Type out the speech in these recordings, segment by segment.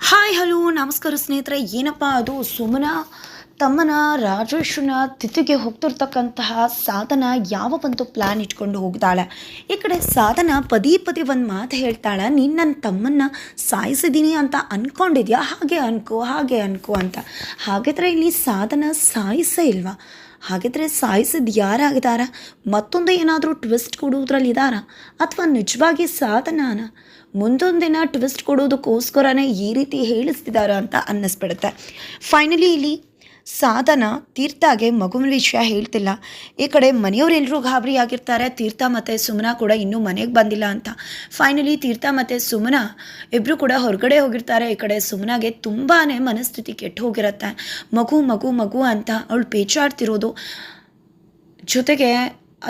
Hi hello ನಮಸ್ಕಾರ ಸ್ನೇಹಿತರೆ. ಏನಪ್ಪ ಅದು? ಸುಮನ, ತಮ್ಮನ ರಾಜೇಶ್ವರನ ತಿಥಿಗೆ ಹೋಗ್ತಿರ್ತಕ್ಕಂತಹ ಸಾಧನ ಯಾವ ಒಂದು ಪ್ಲ್ಯಾನ್ ಇಟ್ಕೊಂಡು ಹೋಗ್ತಾಳೆ? ಈ ಕಡೆ ಸಾಧನ ಪದೇ ಪದೇ ಒಂದು ಮಾತು ಹೇಳ್ತಾಳೆ. ನೀನು ನನ್ನ ತಮ್ಮನ್ನ ಸಾಯಿಸಿದ್ದೀನಿ ಅಂತ ಅಂದ್ಕೊಂಡಿದ್ಯಾ ಹಾಗೆ ಅನ್ಕೋ ಹಾಗೆ ಅನ್ಕೋ ಅಂತ. ಹಾಗಿದ್ರೆ ಇಲ್ಲಿ ಸಾಧನ ಸಾಯಿಸೇ ಇಲ್ವಾ? ಹಾಗಿದ್ರೆ ಸಾಯಿಸಿದ ಯಾರಾಗಿದ್ದಾರಾ ಮತ್ತೊಂದು ಏನಾದರೂ ಟ್ವಿಸ್ಟ್ ಕೊಡೋದ್ರಲ್ಲಿ ಇದ್ದಾರಾ ಅಥವಾ ನಿಜವಾಗಿ ಸಾಧನಾನ? ಮುಂದೊಂದಿನ ಟ್ವಿಸ್ಟ್ ಕೊಡೋದಕ್ಕೋಸ್ಕರನೇ ಈ ರೀತಿ ಹೇಳಿಸ್ತಿದಾರ ಅಂತ ಅನ್ನಿಸ್ಬಿಡುತ್ತೆ. ಫೈನಲಿ ಇಲ್ಲಿ ಸಾಧನ ತೀರ್ಥಗೆ ಮಗುವಿನ ವಿಷಯ ಹೇಳ್ತಿಲ್ಲ. ಈ ಕಡೆ ಮನೆಯವರೆಲ್ಲರೂ ಗಾಬರಿ ಆಗಿರ್ತಾರೆ. ತೀರ್ಥ ಮತ್ತು ಸುಮನ ಕೂಡ ಇನ್ನೂ ಮನೆಗೆ ಬಂದಿಲ್ಲ ಅಂತ. ಫೈನಲಿ ತೀರ್ಥ ಮತ್ತು ಸುಮನ ಇಬ್ಬರು ಕೂಡ ಹೊರಗಡೆ ಹೋಗಿರ್ತಾರೆ. ಈ ಕಡೆ ಸುಮನಾಗೆ ತುಂಬಾ ಮನಸ್ಥಿತಿ ಕೆಟ್ಟು ಹೋಗಿರುತ್ತೆ. ಮಗು ಮಗು ಮಗು ಅಂತ ಅವಳು ಪೇಚಾಡ್ತಿರೋದು. ಜೊತೆಗೆ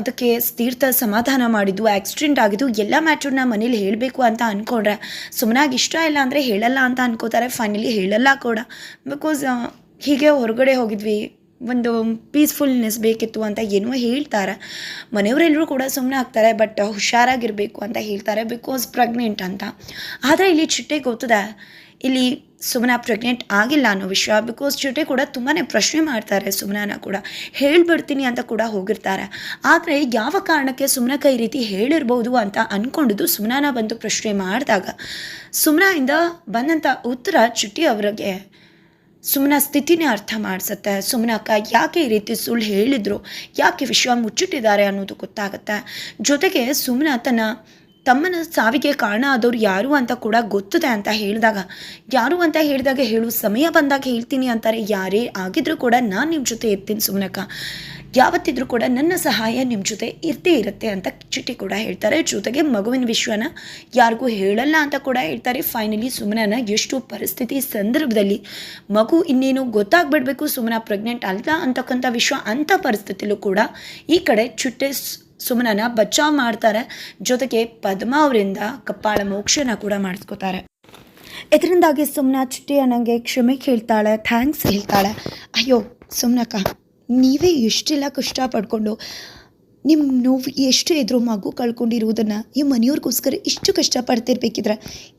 ಅದಕ್ಕೆ ತೀರ್ಥ ಸಮಾಧಾನ ಮಾಡಿದ್ದು ಆಕ್ಸಿಡೆಂಟ್ ಆಗಿದ್ದು, ಎಲ್ಲ ಮ್ಯಾಟ್ರನ್ನ ಮನೇಲಿ ಹೇಳಬೇಕು ಅಂತ ಅಂದ್ಕೊಂಡ್ರೆ ಸುಮ್ಮನಾಗಿ ಇಷ್ಟ ಇಲ್ಲ ಅಂದರೆ ಹೇಳಲ್ಲ ಅಂತ ಅಂದ್ಕೋತಾರೆ ಫೈನಲಿ ಹೇಳಲ್ಲ ಕೂಡ. ಬಿಕಾಸ್ ಹೀಗೆ ಹೊರಗಡೆ ಹೋಗಿದ್ವಿ. ಒಂದು ಪೀಸ್ಫುಲ್ನೆಸ್ ಬೇಕಿತ್ತು ಅಂತ ಏನೋ ಹೇಳ್ತಾರೆ. ಮನೆಯವರೆಲ್ಲರೂ ಕೂಡ ಸುಮ್ಮನೆ ಆಗ್ತಾರೆ ಬಟ್ ಹುಷಾರಾಗಿರಬೇಕು ಅಂತ ಹೇಳ್ತಾರೆ ಬಿಕಾಸ್ ಪ್ರೆಗ್ನೆಂಟ್ ಅಂತ. ಆದರೆ ಇಲ್ಲಿ ಚಿಟ್ಟೆ ಗೊತ್ತದೆ? ಇಲ್ಲಿ ಸುಮನ ಪ್ರೆಗ್ನೆಂಟ್ ಆಗಿಲ್ಲ ಅನ್ನೋ ವಿಷಯ ಬಿಕಾಸ್ ಚಿಟ್ಟೆ ಕೂಡ ತುಂಬಾ ಪ್ರಶ್ನೆ ಮಾಡ್ತಾರೆ ಸುಮನನ ಕೂಡ. ಹೇಳ್ಬಿಡ್ತೀನಿ ಅಂತ ಕೂಡ ಹೋಗಿರ್ತಾರೆ. ಆದರೆ ಯಾವ ಕಾರಣಕ್ಕೆ ಸುಮನ ಕೈ ರೀತಿ ಹೇಳಿರ್ಬೋದು ಅಂತ ಅಂದ್ಕೊಂಡಿದ್ದು ಸುಮನನ ಬಂದು ಪ್ರಶ್ನೆ ಮಾಡಿದಾಗ. ಸುಮನಿಂದ ಬಂದಂಥ ಉತ್ತರ ಚಿಟ್ಟಿ ಅವರಿಗೆ ಸುಮ್ಮನ ಸ್ಥಿತಿನೇ ಅರ್ಥ ಮಾಡಿಸತ್ತೆ. ಸುಮ್ಮನಕ್ಕ ಯಾಕೆ ಈ ರೀತಿ ಸುಳ್ಳು ಹೇಳಿದ್ರು? ಯಾಕೆ ವಿಷಯ ಮುಚ್ಚಿಟ್ಟಿದ್ದಾರೆ ಅನ್ನೋದು ಗೊತ್ತಾಗುತ್ತೆ. ಜೊತೆಗೆ ಸುಮ್ಮನ ತನ್ನ ತಮ್ಮನ ಸಾವಿಗೆ ಕಾರಣ ಆದವ್ರು ಯಾರು ಅಂತ ಕೂಡ ಗೊತ್ತದೆ ಅಂತ ಹೇಳಿದಾಗ, ಯಾರು ಅಂತ ಹೇಳಿದಾಗ ಹೇಳು, ಸಮಯ ಬಂದಾಗ ಹೇಳ್ತೀನಿ ಅಂತಾರೆ. ಯಾರೇ ಆಗಿದ್ರೂ ಕೂಡ ನಾನು ನಿಮ್ಮ ಜೊತೆ ಇರ್ತೀನಿ ಸುಮ್ಮನಕ್ಕ ಯಾವತ್ತಿದ್ರೂ ಕೂಡ ನನ್ನ ಸಹಾಯ ನಿಮ್ಮ ಜೊತೆ ಇರ್ತೇ ಇರುತ್ತೆ ಅಂತ ಚಿಟ್ಟಿ ಕೂಡ ಹೇಳ್ತಾರೆ. ಜೊತೆಗೆ ಮಗುವಿನ ವಿಶ್ವನ ಯಾರಿಗೂ ಹೇಳಲ್ಲ ಅಂತ ಕೂಡ ಹೇಳ್ತಾರೆ. ಫೈನಲಿ ಸುಮನನ ಎಷ್ಟು ಪರಿಸ್ಥಿತಿ ಸಂದರ್ಭದಲ್ಲಿ ಮಗು ಇನ್ನೇನು ಗೊತ್ತಾಗ್ಬಿಡ್ಬೇಕು, ಸುಮನ ಪ್ರೆಗ್ನೆಂಟ್ ಅಲ್ಲ ಅಂತಕ್ಕಂಥ ವಿಶ್ವ ಅಂಥ ಪರಿಸ್ಥಿತಿಲೂ ಕೂಡ ಈ ಕಡೆ ಚಿಟ್ಟೆ ಸುಮನನ ಬಚಾವ್ ಮಾಡ್ತಾರೆ. ಜೊತೆಗೆ ಪದ್ಮ ಅವರಿಂದ ಕಪ್ಪಾಳ ಮೋಕ್ಷನ ಕೂಡ ಮಾಡಿಸ್ಕೋತಾರೆ. ಇದರಿಂದಾಗಿ ಸುಮ್ಮನ ಚಿಟ್ಟಿ ಅನ್ನಂಗೆ ಕ್ಷಮೆ ಕೇಳ್ತಾಳೆ ಥ್ಯಾಂಕ್ಸ್ ಹೇಳ್ತಾಳೆ. ಅಯ್ಯೋ ಸುಮ್ಮನಕ್ಕ ನೀವೇ ಎಷ್ಟೆಲ್ಲ ಕಷ್ಟ ಪಡ್ಕೊಂಡು ನಿಮ್ಮ ನೋವು ಎಷ್ಟು ಎದುರು ಮಗು ಕಳ್ಕೊಂಡಿರುವುದನ್ನು ಈ ಮನೆಯವ್ರಿಗೋಸ್ಕರ ಇಷ್ಟು ಕಷ್ಟಪಡ್ತಿರ್ಬೇಕಿದ್ರೆ,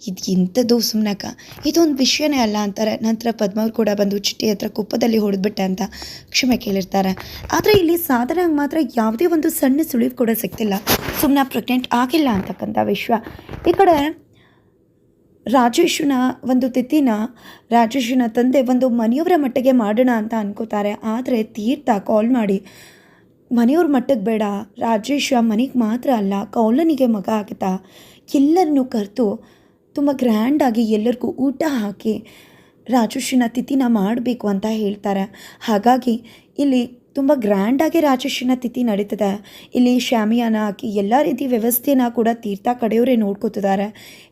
ಇದು ಎಂಥದ್ದು ಸುಮ್ಮನಕ ಇದೊಂದು ವಿಷಯನೇ ಅಲ್ಲ ಅಂತಾರೆ. ನಂತರ ಪದ್ಮವ್ರು ಕೂಡ ಬಂದು ಚಿಟ್ಟಿ ಹತ್ರ ಕುಪ್ಪದಲ್ಲಿ ಹೊಡೆದ್ಬಿಟ್ಟೆ ಅಂತ ಕ್ಷಮೆ ಕೇಳಿರ್ತಾರೆ. ಆದರೆ ಇಲ್ಲಿ ಸಾಧನ ಮಾತ್ರ ಯಾವುದೇ ಒಂದು ಸಣ್ಣ ಸುಳಿವು ಕೂಡ ಸಿಗ್ತಿಲ್ಲ. ಸುಮ್ಮನೆ ಪ್ರೆಗ್ನೆಂಟ್ ಆಗಿಲ್ಲ ಅಂತಕ್ಕಂಥ ವಿಷಯ ಈ ಕಡೆ ರಾಜೇಶನ ಒಂದು ತಿಥಿನ, ರಾಜೇಶನ ತಂದೆ ಒಂದು ಮನೆಯವರ ಮಟ್ಟಿಗೆ ಮಾಡೋಣ ಅಂತ ಅನ್ಕೋತಾರೆ. ಆದರೆ ತೀರ್ಥ ಕಾಲ್ ಮಾಡಿ, ಮನೆಯವ್ರ ಮಟ್ಟಕ್ಕೆ ಬೇಡ, ರಾಜೇಶ ಮನೆಗೆ ಮಾತ್ರ ಅಲ್ಲ, ಕೌಲನಿಗೆ ಮಗ ಆಗ್ತಾ ಎಲ್ಲರನ್ನೂ ಕರೆದು ತುಂಬ ಗ್ರ್ಯಾಂಡಾಗಿ ಎಲ್ಲರಿಗೂ ಊಟ ಹಾಕಿ ರಾಜೇಶನ ತಿಥಿನ ಮಾಡಬೇಕು ಅಂತ ಹೇಳ್ತಾರೆ. ಹಾಗಾಗಿ ಇಲ್ಲಿ ತುಂಬ ಗ್ರ್ಯಾಂಡಾಗಿ ರಾಜೇಶನ ತಿಥಿ ನಡೀತದೆ. ಇಲ್ಲಿ ಶ್ಯಾಮಿಯಾನ ಹಾಕಿ ಎಲ್ಲ ರೀತಿ ವ್ಯವಸ್ಥೆನ ಕೂಡ ತೀರ್ಥ ಕಡೆಯವರೇ ನೋಡ್ಕೋತಿದ್ದಾರೆ.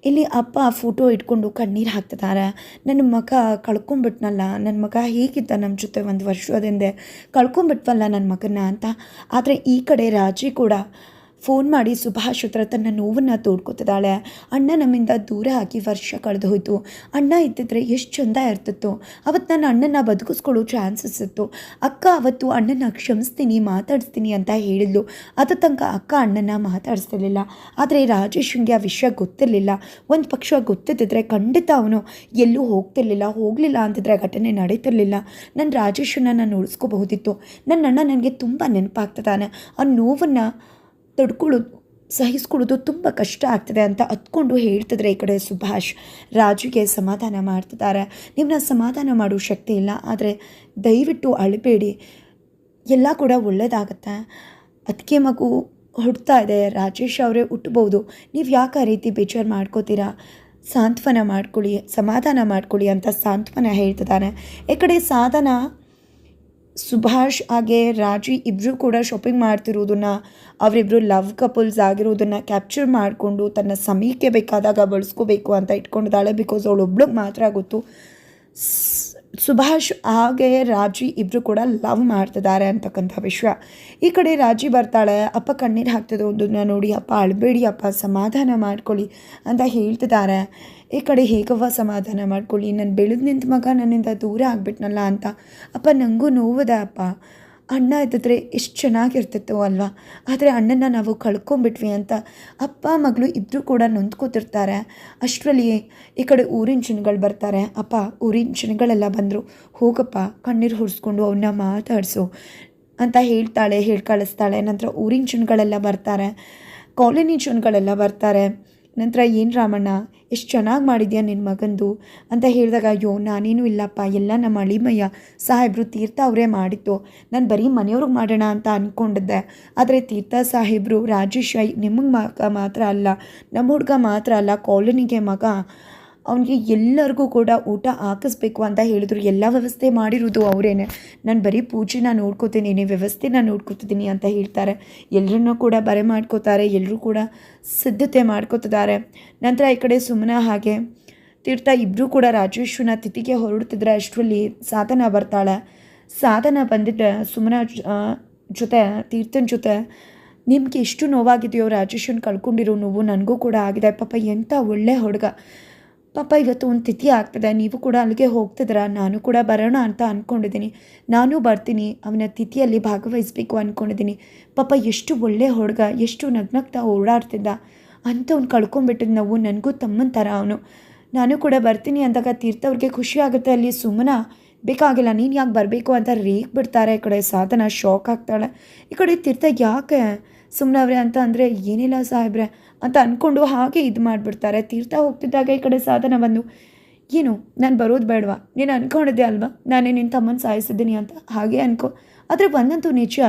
ಇಲ್ಲಿ ಅಪ್ಪ ಫೋಟೋ ಇಟ್ಕೊಂಡು ಕಣ್ಣೀರು ಹಾಕ್ತಿದ್ದಾರೆ. ನನ್ನ ಮಗ ಕಳ್ಕೊಂಬಿಟ್ನಲ್ಲ ನನ್ನ ಮಗ ಹೇಗಿದ್ದ ನಮ್ಮ ಜೊತೆ ಒಂದು ವರ್ಷದಿಂದ ಕಳ್ಕೊಂಬಿಟ್ವಲ್ಲ ನನ್ನ ಮಗನ ಅಂತ. ಆದರೆ ಈ ಕಡೆ ರಾಜಿ ಕೂಡ ಫೋನ್ ಮಾಡಿ ಸುಭಾಷ್ ಹತ್ರ ತನ್ನ ನೋವನ್ನು ತೋಡ್ಕೊತಿದ್ದಾಳೆ. ಅಣ್ಣ ನಮ್ಮಿಂದ ದೂರ ಆಗಿ ವರ್ಷ ಕಳೆದು ಹೋಯಿತು. ಅಣ್ಣ ಇದ್ದಿದ್ರೆ ಎಷ್ಟು ಚಂದ ಇರ್ತಿತ್ತು. ಅವತ್ತು ನಾನು ಅಣ್ಣನ ಬದುಕಿಸ್ಕೊಳ್ಳೋ ಚಾನ್ಸಸ್ ಇತ್ತು. ಅಕ್ಕ ಅವತ್ತು ಅಣ್ಣನ ಕ್ಷಮಿಸ್ತೀನಿ, ಮಾತಾಡಿಸ್ತೀನಿ ಅಂತ ಹೇಳಿದ್ಲು. ಅದ ತನಕ ಅಕ್ಕ ಅಣ್ಣನ ಮಾತಾಡಿಸ್ತಿರ್ಲಿಲ್ಲ. ಆದರೆ ರಾಜೇಶ್ಗೆ ಆ ವಿಷಯ ಗೊತ್ತಿರಲಿಲ್ಲ. ಒಂದು ಪಕ್ಷ ಗೊತ್ತಿದ್ದಿದ್ರೆ ಖಂಡಿತ ಅವನು ಎಲ್ಲೂ ಹೋಗ್ತಿರ್ಲಿಲ್ಲ, ಹೋಗಲಿಲ್ಲ ಅಂತಿದ್ರೆ ಘಟನೆ ನಡೀತಿರ್ಲಿಲ್ಲ. ನನ್ನ ರಾಜೇಶನ್ನ ನಾನು ಉಳಿಸ್ಕೋಬಹುದಿತ್ತು ನನ್ನ ಅಣ್ಣ ನನಗೆ ತುಂಬ ನೆನಪಾಗ್ತದಾನೆ ಆ ನೋವನ್ನು ತಡ್ಕೊಳ್ಳೋದು, ಸಹಿಸ್ಕೊಳ್ಳೋದು ತುಂಬ ಕಷ್ಟ ಆಗ್ತದೆ ಅಂತ ಅತ್ಕೊಂಡು ಹೇಳ್ತಿದ್ರೆ ಈ ಕಡೆ ಸುಭಾಷ್ ರಾಜುಗೆ ಸಮಾಧಾನ ಮಾಡ್ತಿದ್ದಾರೆ. ನಿಮ್ಮನ್ನ ಸಮಾಧಾನ ಮಾಡೋ ಶಕ್ತಿ ಇಲ್ಲ, ಆದರೆ ದಯವಿಟ್ಟು ಅಳಬೇಡಿ. ಎಲ್ಲ ಕೂಡ ಒಳ್ಳೆಯದಾಗತ್ತೆ ಅದಕ್ಕೆ ಮಗು ಹುಡ್ತಾ ಇದೆ, ರಾಜೇಶ್ ಅವರೇ ಹುಟ್ಟಬಹುದು ನೀವು ಯಾಕೆ ಆ ರೀತಿ ಬೇಜಾರು ಮಾಡ್ಕೋತೀರಾ? ಸಾಂತ್ವನ ಮಾಡ್ಕೊಳ್ಳಿ, ಸಮಾಧಾನ ಮಾಡ್ಕೊಳ್ಳಿ ಅಂತ ಸಾಂತ್ವನ ಹೇಳ್ತಿದ್ದಾನೆ ಈ ಕಡೆ ಸಾಧನ ಸುಭಾಷ್ ಹಾಗೆ ರಾಜಿ ಇಬ್ಬರು ಕೂಡ ಶಾಪಿಂಗ್ ಮಾಡ್ತಿರೋದನ್ನು ಅವರಿಬ್ಬರು ಲವ್ ಕಪಲ್ಸ್ ಆಗಿರೋದನ್ನು ಕ್ಯಾಪ್ಚರ್ ಮಾಡಿಕೊಂಡು ತನ್ನ ಸಮಯಕ್ಕೆ ಬೇಕಾದಾಗ ಬಳಸ್ಕೋಬೇಕು ಅಂತ ಇಟ್ಕೊಂಡಿದ್ದಾಳೆ ಬಿಕಾಸ್ ಅವಳೊಬ್ಳಿಗೆ ಮಾತ್ರ ಗೊತ್ತು. ಸುಭಾಷ್ ಹಾಗೆ ರಾಜಿ ಇಬ್ಬರು ಕೂಡ ಲವ್ ಮಾಡ್ತಿದ್ದಾರೆ ಅಂತಕ್ಕಂಥ ವಿಷಯ ಈ ಕಡೆ ರಾಜಿ ಬರ್ತಾಳೆ, ಅಪ್ಪ ಕಣ್ಣೀರು ಒಂದನ್ನ ನೋಡಿ, ಅಪ್ಪ ಅಳಬೇಡಿ, ಅಪ್ಪ ಸಮಾಧಾನ ಮಾಡ್ಕೊಳ್ಳಿ ಅಂತ ಹೇಳ್ತಿದ್ದಾರೆ. ಈ ಕಡೆ ಹೇಗವ್ವ ಸಮಾಧಾನ ಮಾಡ್ಕೊಳ್ಳಿ ನನ್ನ ಬೆಳೆದು ನಿಂತ ಮಗ ನನ್ನಿಂದ ದೂರ ಆಗ್ಬಿಟ್ನಲ್ಲ ಅಂತ. ಅಪ್ಪ ನನಗೂ ನೋವದ, ಅಪ್ಪ. ಅಣ್ಣ ಇದ್ದಿದ್ರೆ ಎಷ್ಟು ಚೆನ್ನಾಗಿರ್ತಿತ್ತು ಅಲ್ವಾ? ಆದರೆ ಅಣ್ಣನ ನಾವು ಕಳ್ಕೊಂಬಿಟ್ವಿ ಅಂತ ಅಪ್ಪ, ಮಗಳು ಇಬ್ಬರು ಕೂಡ ನೊಂದ್ಕೋತಿರ್ತಾರೆ. ಅಷ್ಟರಲ್ಲಿ ಈ ಕಡೆ ಊರಿನ ಜನಗಳು ಬರ್ತಾರೆ. ಅಪ್ಪ, ಊರಿನ ಜನಗಳೆಲ್ಲ ಬಂದರು, ಹೋಗಪ್ಪ, ಕಣ್ಣೀರು ಹೊರಿಸ್ಕೊಂಡು ಅವನ್ನ ಮಾತಾಡಿಸು ಅಂತ ಹೇಳ್ತಾಳೆ, ಹೇಳಿ ಕಳಿಸ್ತಾಳೆ. ನಂತರ ಊರಿನ ಜನಗಳೆಲ್ಲ ಬರ್ತಾರೆ, ಕಾಲೋನಿ ಜನಗಳೆಲ್ಲ ಬರ್ತಾರೆ. ನಂತರ ಏನು ರಾಮಣ್ಣ, ಎಷ್ಟು ಚೆನ್ನಾಗಿ ಮಾಡಿದ್ಯಾ ನಿನ್ನ ಮಗಂದು? ಅಂತ ಹೇಳಿದಾಗ, ಅಯ್ಯೋ, ನಾನೇನು ಇಲ್ಲಪ್ಪ, ಎಲ್ಲ ನಮ್ಮ ಅಳಿಮಯ್ಯ ಸಾಹೇಬರು ತೀರ್ಥ ಅವರೇ ಮಾಡಿತ್ತು ನಾನು ಬರೀ ಮನೆಯವ್ರಿಗೆ ಮಾಡೋಣ ಅಂತ ಅಂದ್ಕೊಂಡಿದ್ದೆ ಆದರೆ ತೀರ್ಥ ಸಾಹೇಬರು ರಾಜೇಶ್ ನಿಮಗೆ ಮಗ ಮಾತ್ರ ಅಲ್ಲ ನಮ್ಮ ಹುಡುಗ ಮಾತ್ರ ಅಲ್ಲ, ಕಾಲೋನಿಗೆ ಮಗ. ಅವನಿಗೆ ಎಲ್ಲರಿಗೂ ಕೂಡ ಊಟ ಹಾಕಿಸ್ಬೇಕು ಅಂತ ಹೇಳಿದ್ರು. ಎಲ್ಲ ವ್ಯವಸ್ಥೆ ಮಾಡಿರೋದು ಅವರೇನೆ. ನಾನು ಬರೀ ಪೂಜೆನ ನೋಡ್ಕೋತೀನಿ ವ್ಯವಸ್ಥೆನ ನೋಡ್ಕೋತಿದ್ದೀನಿ ಅಂತ ಹೇಳ್ತಾರೆ. ಎಲ್ಲರನ್ನೂ ಕೂಡ ಬರೆ ಮಾಡ್ಕೋತಾರೆ ಎಲ್ಲರೂ ಕೂಡ ಸಿದ್ಧತೆ ಮಾಡ್ಕೋತಿದ್ದಾರೆ. ನಂತರ ಈ ಕಡೆ ಸುಮ್ಮನ ಹಾಗೆ ತೀರ್ಥ ಇಬ್ಬರೂ ಕೂಡ ರಾಜೇಶ್ವನ ತಿಥಿಗೆ ಹೊರಡ್ತಿದ್ರೆ ಅಷ್ಟರಲ್ಲಿ ಸಾಧನ ಬರ್ತಾಳೆ. ಸಾಧನ ಬಂದಿದ್ದ ಸುಮ್ಮನ ಜೊತೆ, ತೀರ್ಥನ ಜೊತೆ, ನಿಮಗೆ ಎಷ್ಟು ನೋವಾಗಿದೆಯೋ ರಾಜೇಶ್ವನ್ ಕಳ್ಕೊಂಡಿರೋ ನೋವು ನನಗೂ ಕೂಡ ಆಗಿದೆ. ಪಾಪ ಎಂಥ ಒಳ್ಳೆ ಹುಡುಗ. ಪಾಪ, ಇವತ್ತು ಒಂದು ತಿಥಿ ಆಗ್ತದೆ. ನೀವು ಕೂಡ ಅಲ್ಲಿಗೆ ಹೋಗ್ತಿದ್ದೀರಾ. ನಾನು ಕೂಡ ಬರೋಣ ಅಂತ ಅಂದ್ಕೊಂಡಿದ್ದೀನಿ ನಾನು ಬರ್ತೀನಿ. ಅವನ ತಿಥಿಯಲ್ಲಿ ಭಾಗವಹಿಸಬೇಕು ಅಂದ್ಕೊಂಡಿದ್ದೀನಿ ಪಾಪ, ಎಷ್ಟು ಒಳ್ಳೆ ಹುಡುಗ. ಎಷ್ಟು ನಗ್ನಗ್ತಾ ಓಡಾಡ್ತಿದ್ದ. ಅಂತ ಅವ್ನು ಕಳ್ಕೊಂಡ್ಬಿಟ್ಟಿದ್ ನಾವು ನನಗೂ ತಮ್ಮನ ಥರ ಅವನು. ನಾನು ಕೂಡ ಬರ್ತೀನಿ ಅಂದಾಗ ತೀರ್ಥವ್ರಿಗೆ ಖುಷಿ ಆಗುತ್ತೆ ಅಲ್ಲಿ ಸುಮ್ಮನ ಬೇಕಾಗಿಲ್ಲ, ನೀನು ಯಾಕೆ ಬರಬೇಕು ಅಂತ ರೀಕ್ ಬಿಡ್ತಾರೆ. ಈ ಕಡೆ ಸಾಧನ ಶಾಕ್ ಆಗ್ತಾಳೆ. ಈ ಕಡೆ ತೀರ್ಥ ಯಾಕೆ ಸುಮ್ಮನವ್ರೆ ಅಂತ ಅಂದರೆ, ಏನಿಲ್ಲ ಸಾಹೇಬ್ರೆ ಅಂತ ಅಂದ್ಕೊಂಡು ಹಾಗೆ ಇದು ಮಾಡಿಬಿಡ್ತಾರೆ. ತೀರ್ಥ ಹೋಗ್ತಿದ್ದಾಗ ಈ ಕಡೆ ಸಾಧನ ಬಂದು, ಏನು, ನಾನು ಬರೋದು ಬೇಡವಾ? ನೀನು ಅಂದ್ಕೊಂಡಿದ್ದೆ ಅಲ್ವಾ? ನಾನೇ ನಿನ್ನ ತಮ್ಮನ ಸಾಯಿಸಿದ್ದೀನಿ ಅಂತ ಹಾಗೆ ಅನ್ಕೋ ಆದರೆ ಬಂದಂತೂ ನಿಜ,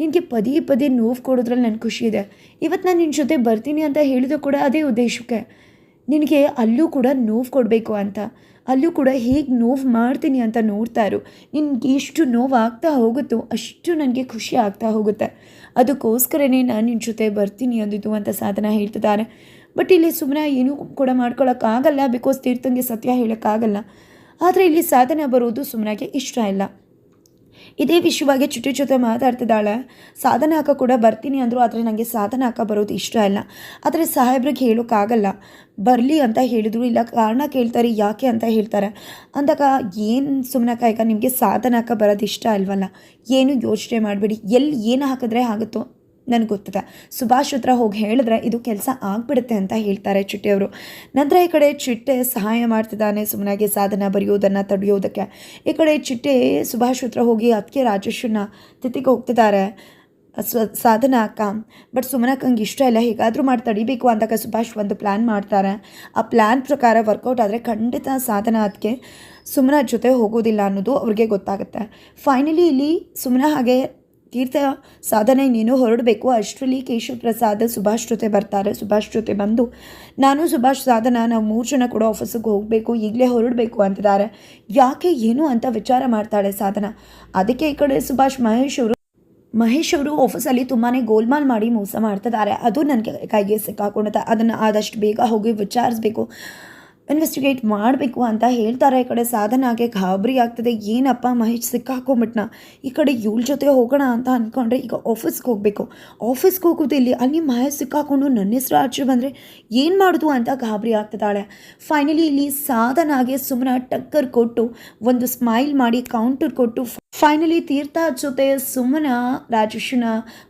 ನಿನಗೆ ಪದೇ ಪದೇ ನೋವು ಕೊಡೋದ್ರಲ್ಲಿ ನನಗೆ ಖುಷಿ ಇದೆ. ಇವತ್ತು ನಾನು ನಿನ್ನ ಜೊತೆ ಬರ್ತೀನಿ ಅಂತ ಹೇಳಿದ್ರು ಕೂಡ ಅದೇ ಉದ್ದೇಶಕ್ಕೆ. ನಿನಗೆ ಅಲ್ಲೂ ಕೂಡ ನೋವು ಕೊಡಬೇಕು ಅಂತ. ಅಲ್ಲೂ ಕೂಡ ಹೇಗೆ ನೋವು ಮಾಡ್ತೀನಿ ಅಂತ ನೋಡ್ತಾರೋ ನಿನಗೆ ಎಷ್ಟು ಆಗ್ತಾ ಹೋಗುತ್ತೋ ಅಷ್ಟು ನನಗೆ ಖುಷಿ ಆಗ್ತಾ ಹೋಗುತ್ತೆ. ಅದಕ್ಕೋಸ್ಕರನೇ ನಾನು ನಿನ್ನ ಜೊತೆ ಬರ್ತೀನಿ ಅಂದಿದ್ದು ಅಂತ ಸಾಧನ ಹೇಳ್ತಿದ್ದಾರೆ ಬಟ್ ಇಲ್ಲಿ ಸುಮ್ಮನೆ ಏನೂ ಕೂಡ ಮಾಡ್ಕೊಳ್ಳೋಕ್ಕಾಗಲ್ಲ ಬಿಕಾಸ್ ತೀರ್ಥಂಗೆ ಸತ್ಯ ಹೇಳೋಕ್ಕಾಗಲ್ಲ. ಆದರೆ ಇಲ್ಲಿ ಸಾಧನೆ ಬರೋದು ಸುಮ್ಮನಾಗೆ ಇಷ್ಟ ಇಲ್ಲ. ಇದೇ ವಿಷಯವಾಗಿ ಚುಟಿ ಜೊತೆ ಮಾತಾಡ್ತಿದ್ದಾಳೆ. ಸಾಧನ ಹಾಕ ಕೂಡ ಬರ್ತೀನಿ ಅಂದರು, ಆದರೆ ನನಗೆ ಸಾಧನ ಹಾಕ ಬರೋದು ಇಷ್ಟ ಇಲ್ಲ. ಆದರೆ ಸಾಹೇಬ್ರಿಗೆ ಹೇಳೋಕ್ಕಾಗಲ್ಲ ಬರಲಿ ಅಂತ ಹೇಳಿದ್ರು, ಇಲ್ಲ ಕಾರಣ ಕೇಳ್ತಾರೆ, ಯಾಕೆ ಅಂತ ಹೇಳ್ತಾರೆ. ಅಂದಾಗ ಏನು ಸುಮ್ಮನೆ ಕಾಯಕ, ನಿಮಗೆ ಸಾಧನ ಹಾಕ ಬರೋದು ಇಷ್ಟ ಅಲ್ವಲ್ಲ ಏನು ಯೋಚನೆ ಮಾಡಬೇಡಿ. ಎಲ್ಲಿ ಏನು ಹಾಕಿದ್ರೆ ಆಗುತ್ತೋ ನನಗೆ ಗೊತ್ತಿದೆ. ಸುಭಾಷ್ ಹತ್ರ ಹೋಗಿ ಹೇಳಿದ್ರೆ ಇದು ಕೆಲಸ ಆಗಿಬಿಡುತ್ತೆ ಅಂತ ಹೇಳ್ತಾರೆ ಚಿಟ್ಟೆಯವರು. ನಂತರ ಈ ಕಡೆ ಚಿಟ್ಟೆ ಸಹಾಯ ಮಾಡ್ತಿದ್ದಾನೆ ಸುಮ್ಮನಾಗಿ ಸಾಧನ ಬರೆಯೋದನ್ನು ತಡೆಯೋದಕ್ಕೆ. ಈ ಕಡೆ ಚಿಟ್ಟೆ ಸುಭಾಷ್ ಹತ್ರ ಹೋಗಿ ಅದಕ್ಕೆ ರಾಜೇಶನ್ನ ತಿಥಿಗೆ ಹೋಗ್ತಿದ್ದಾರೆ. ಸ್ವ, ಸಾಧನ ಅಕ್ಕ. ಬಟ್ ಸುಮನಕ್ಕಂಗೆ ಇಷ್ಟ ಇಲ್ಲ, ಹೇಗಾದರೂ ಮಾಡಿ ತಡಿಬೇಕು ಅಂದಾಗ ಸುಭಾಷ್ ಒಂದು ಪ್ಲ್ಯಾನ್ ಮಾಡ್ತಾರೆ. ಆ ಪ್ಲ್ಯಾನ್ ಪ್ರಕಾರ ವರ್ಕೌಟ್ ಆದರೆ ಖಂಡಿತ ಸಾಧನ ಅದಕ್ಕೆ ಸುಮನ ಜೊತೆ ಹೋಗೋದಿಲ್ಲ ಅನ್ನೋದು ಅವ್ರಿಗೆ ಗೊತ್ತಾಗುತ್ತೆ. ಫೈನಲಿ ಇಲ್ಲಿ ಸುಮನ ಹಾಗೆ ತೀರ್ಥ ಸಾಧನೆ ನೀನು ಹೊರಡಬೇಕು. ಅಷ್ಟರಲ್ಲಿ ಕೇಶವ ಪ್ರಸಾದ್ ಸುಭಾಷ್ ಜೊತೆ ಬರ್ತಾರೆ. ಸುಭಾಷ್ ಜೊತೆ ಬಂದು, ನಾನು ಸುಭಾಷ್ ಸಾಧನ, ನಾವು ಮೂರು ಜನ ಕೂಡ ಆಫೀಸಿಗೆ ಹೋಗಬೇಕು, ಈಗಲೇ ಹೊರಡಬೇಕು, ಅಂತಿದ್ದಾರೆ. ಯಾಕೆ, ಏನು ಅಂತ ವಿಚಾರ ಮಾಡ್ತಾಳೆ ಸಾಧನ. ಅದಕ್ಕೆ ಈ ಕಡೆ ಸುಭಾಷ್, ಮಹೇಶ್ ಅವರು ಮಹೇಶ್ ಅವರು ಆಫೀಸಲ್ಲಿ ತುಂಬಾ ಗೋಲ್ಮಾಲ್ ಮಾಡಿ ಮೋಸ ಮಾಡ್ತಿದ್ದಾರೆ. ಅದು ನನಗೆ ಕೈಗೆ ಸಿಕ್ಕಾಕೊಂಡಿದೆ ಅದನ್ನು ಆದಷ್ಟು ಬೇಗ ಹೋಗಿ ವಿಚಾರಿಸ್ಬೇಕು. ಇನ್ವೆಸ್ಟಿಗೇಟ್ ಮಾಡಬೇಕು ಅಂತ ಹೇಳ್ತಾರೆ. ಈ ಕಡೆ ಸಾಧನಾಗೆ ಗಾಬರಿ ಆಗ್ತದೆ. ಏನಪ್ಪ ಮಹೇಶ್, ಸಿಕ್ಕಾಕೊಂಬಿಟ್ನ? ಈ ಕಡೆ ಇವಳ ಜೊತೆ ಹೋಗೋಣ ಅಂತ ಅಂದ್ಕೊಂಡ್ರೆ ಈಗ ಆಫೀಸ್ಗೆ ಹೋಗಬೇಕು. ಆಫೀಸ್ಗೆ ಹೋಗೋದು ಇಲ್ಲಿ ಅಲ್ಲಿ ಮಹೇಶ್ ಸಿಕ್ಕಾಕೊಂಡು ನನ್ನ ಹೆಸರು ಆಚೆ ಬಂದರೆ ಏನು ಮಾಡೋದು ಅಂತ ಗಾಬರಿ ಆಗ್ತದಾಳೆ ಫೈನಲಿ ಇಲ್ಲಿ ಸಾಧನಾಗೆ ಸುಮ್ಮನೆ ಟಕ್ಕರ್ ಕೊಟ್ಟು, ಒಂದು ಸ್ಮೈಲ್ ಮಾಡಿ ಕೌಂಟರ್ ಕೊಟ್ಟು ಫೈನಲಿ ತೀರ್ಥ ಜೊತೆ ಸುಮ್ಮನ ರಾಜೇಶನ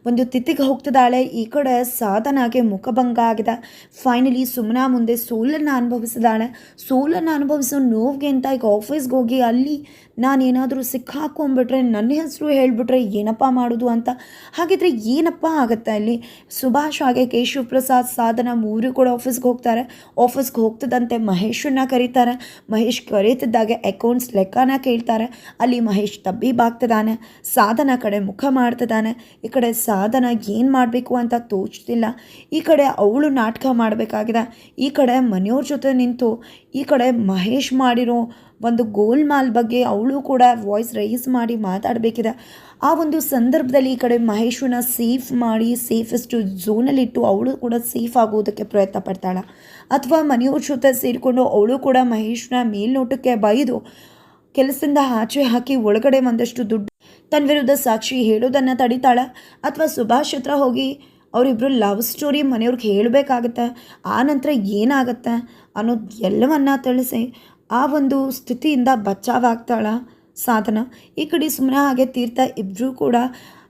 ಒಂದು ತಿತ್ತಿಗೆ ಹೋಗ್ತಿದ್ದಾಳೆ. ಈ ಕಡೆ ಸಾಧನಾಗೆ ಮುಖಭಂಗ ಆಗಿದೆ. ಫೈನಲಿ ಸುಮ್ಮನ ಮುಂದೆ ಸೋಲನ್ನು ಅನುಭವಿಸಿದಾಳೆ ಸೋಲನ್ನು ಅನುಭವಿಸೋ ನೋವಿಗೆ ಅಂತ ಈಗ ಆಫೀಸ್ಗೆ ಹೋಗಿ ಅಲ್ಲಿ ನಾನೇನಾದರೂ ಸಿಕ್ಕಾಕೊಂಡ್ಬಿಟ್ರೆ ನನ್ನ ಹೆಸರು ಹೇಳಿಬಿಟ್ರೆ ಏನಪ್ಪ ಮಾಡೋದು ಅಂತ. ಹಾಗಿದ್ರೆ ಏನಪ್ಪ ಆಗುತ್ತೆ ಅಲ್ಲಿ? ಸುಭಾಷ್ ಹಾಗೆ ಕೇಶವ್ ಪ್ರಸಾದ್ ಸಾಧನ ಮೂರು ಕೂಡ ಆಫೀಸ್ಗೆ ಹೋಗ್ತಾರೆ. ಆಫೀಸ್ಗೆ ಹೋಗ್ತದಂತೆ ಮಹೇಶನ್ನ ಕರೀತಾರೆ. ಮಹೇಶ್ ಕರೀತಿದ್ದಾಗೆ ಅಕೌಂಟ್ಸ್ ಲೆಕ್ಕನ ಕೇಳ್ತಾರೆ. ಅಲ್ಲಿ ಮಹೇಶ್ ತಬ್ಬಿಬಾಗ್ತಿದ್ದಾನೆ ಸಾಧನ ಕಡೆ ಮುಖ ಮಾಡ್ತಿದ್ದಾನೆ. ಈ ಕಡೆ ಸಾಧನ ಏನು ಮಾಡಬೇಕು ಅಂತ ತೋಚ್ತಿಲ್ಲ. ಈ ಕಡೆ ಅವಳು ನಾಟಕ ಮಾಡಬೇಕಾಗಿದೆ. ಈ ಕಡೆ ಮನೆಯವ್ರ ಜೊತೆ ನಿಂತು ಈ ಕಡೆ ಮಹೇಶ್ ಮಾಡಿರೋ ಒಂದು ಗೋಲ್ಮಾಲ್ ಬಗ್ಗೆ ಅವಳು ಕೂಡ ವಾಯ್ಸ್ ರೈಸ್ ಮಾಡಿ ಮಾತಾಡಬೇಕಿದೆ. ಆ ಒಂದು ಸಂದರ್ಭದಲ್ಲಿ ಈ ಕಡೆ ಮಹೇಶನ ಸೇಫ್ ಮಾಡಿ ಸೇಫೆಸ್ಟು ಝೋನಲ್ಲಿಟ್ಟು ಅವಳು ಕೂಡ ಸೇಫ್ ಆಗೋದಕ್ಕೆ ಪ್ರಯತ್ನ ಪಡ್ತಾಳೆ. ಅಥವಾ ಮನೆಯವ್ರ ಜೊತೆ ಸೇರಿಕೊಂಡು ಅವಳು ಕೂಡ ಮಹೇಶ್ನ ಮೇಲ್ನೋಟಕ್ಕೆ ಬೈದು ಕೆಲಸದಿಂದ ಆಚೆ ಹಾಕಿ ಒಳಗಡೆ ಒಂದಷ್ಟು ದುಡ್ಡು ತನ್ನ ವಿರುದ್ಧ ಸಾಕ್ಷಿ ಹೇಳೋದನ್ನು ತಡಿತಾಳೆ. ಅಥವಾ ಸುಭಾಷ್ ಹತ್ರ ಹೋಗಿ ಅವರಿಬ್ಬರು ಲವ್ ಸ್ಟೋರಿ ಮನೆಯವ್ರಿಗೆ ಹೇಳಬೇಕಾಗತ್ತೆ. ಆ ನಂತರ ಏನಾಗತ್ತೆ? ಅನ್ನೋದು ಎಲ್ಲವನ್ನ ತಿಳಿಸಿ ಆ ಒಂದು ಸ್ಥಿತಿಯಿಂದ ಬಚಾವಾಗ್ತಾಳ ಸಾಧನ. ಈ ಕಡೆ ಸುಮ್ಮನೆ ಹಾಗೆ ತೀರ್ಥ ಇಬ್ಬರೂ ಕೂಡ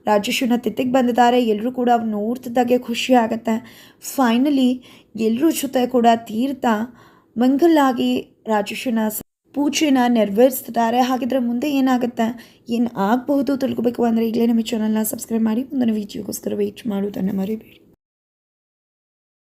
ರಾಜೇಶನ ತಿತ್ತಿಗೆ ಬಂದಿದ್ದಾರೆ. ಎಲ್ಲರೂ ಕೂಡ ಅವ್ರು ನೋಡ್ತಿದ್ದಾಗೆ ಖುಷಿ ಆಗುತ್ತೆ. ಫೈನಲಿ ಎಲ್ಲರೂ ಜೊತೆ ಕೂಡ ತೀರ್ಥ ಮಂಗಲಾಗಿ ರಾಜೇಶನ ಪೂಜೆನ ನೆರವೇರಿಸ್ತಿದ್ದಾರೆ. ಹಾಗಿದ್ರೆ ಮುಂದೆ ಏನಾಗುತ್ತೆ, ಏನು ಆಗಬಹುದು ತಿಳ್ಕೊಬೇಕು ಅಂದರೆ ಈಗಲೇ ನಮ್ಮ ಚಾನಲ್ನ ಸಬ್ಸ್ಕ್ರೈಬ್ ಮಾಡಿ, ಮುಂದಿನ ವೀಡಿಯೋಗೋಸ್ಕರ ವೆಯ್ಟ್ ಮಾಡೋದನ್ನು ಮರಿಬೇಡಿ.